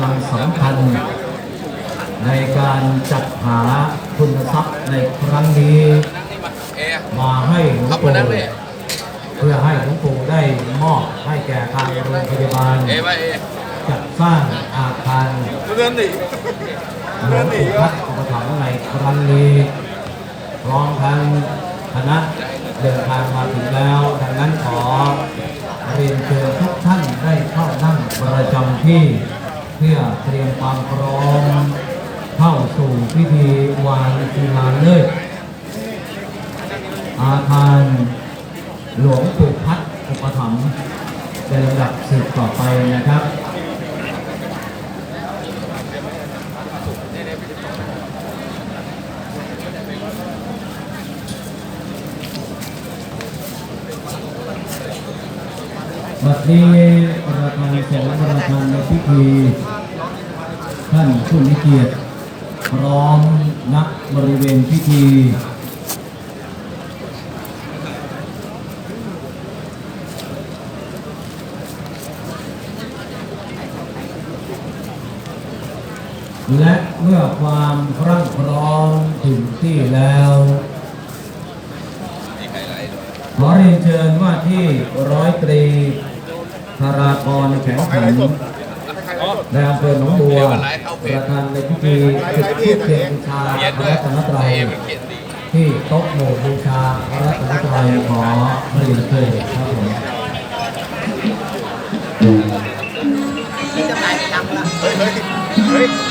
ำลังสำคัญ ในการจัดหาคุณทรัพย์ในครั้งนี้ มาให้หลวงปู่เพื่อให้หลวงปู่ได้มอบให้แก่ทางโรงพยาบาลจัดสร้างอาคารหลวงปู่พัดอุปถัมภ์ในครั้งนี้พร้อมทั้งคณะเดินทางมาถึงแล้ว ดังนั้นขอเรียนเชิญทุกท่านได้เข้านั่งประจำที่ พื่อเตรียมความพร้อมเข้าสู่พิธีวางศิลาฤกษ์อาคารหลวงปู่พัดอุปถัมภ์เป็นลำดับสืบต่อไปนะครับบัดนี้ประธ มีท่านผู้มีเกียรติพร้อมณบริเวณพิธีและเมื่อความพรั่งพร้อมถึงที่แล้ว ขอเรียนเชิญว่าที่ร้อยตรีธารากรแข็งขัน ในอำเภอหนองบัวประธานในพิธีจุดธูปเทียนบูชาพระรัตนตรัยที่โต๊ะหมู่บูชาพระรัตนตรัยขอพรียนเชิญครับผมเฮ้ยเฮ้ยเฮ้ย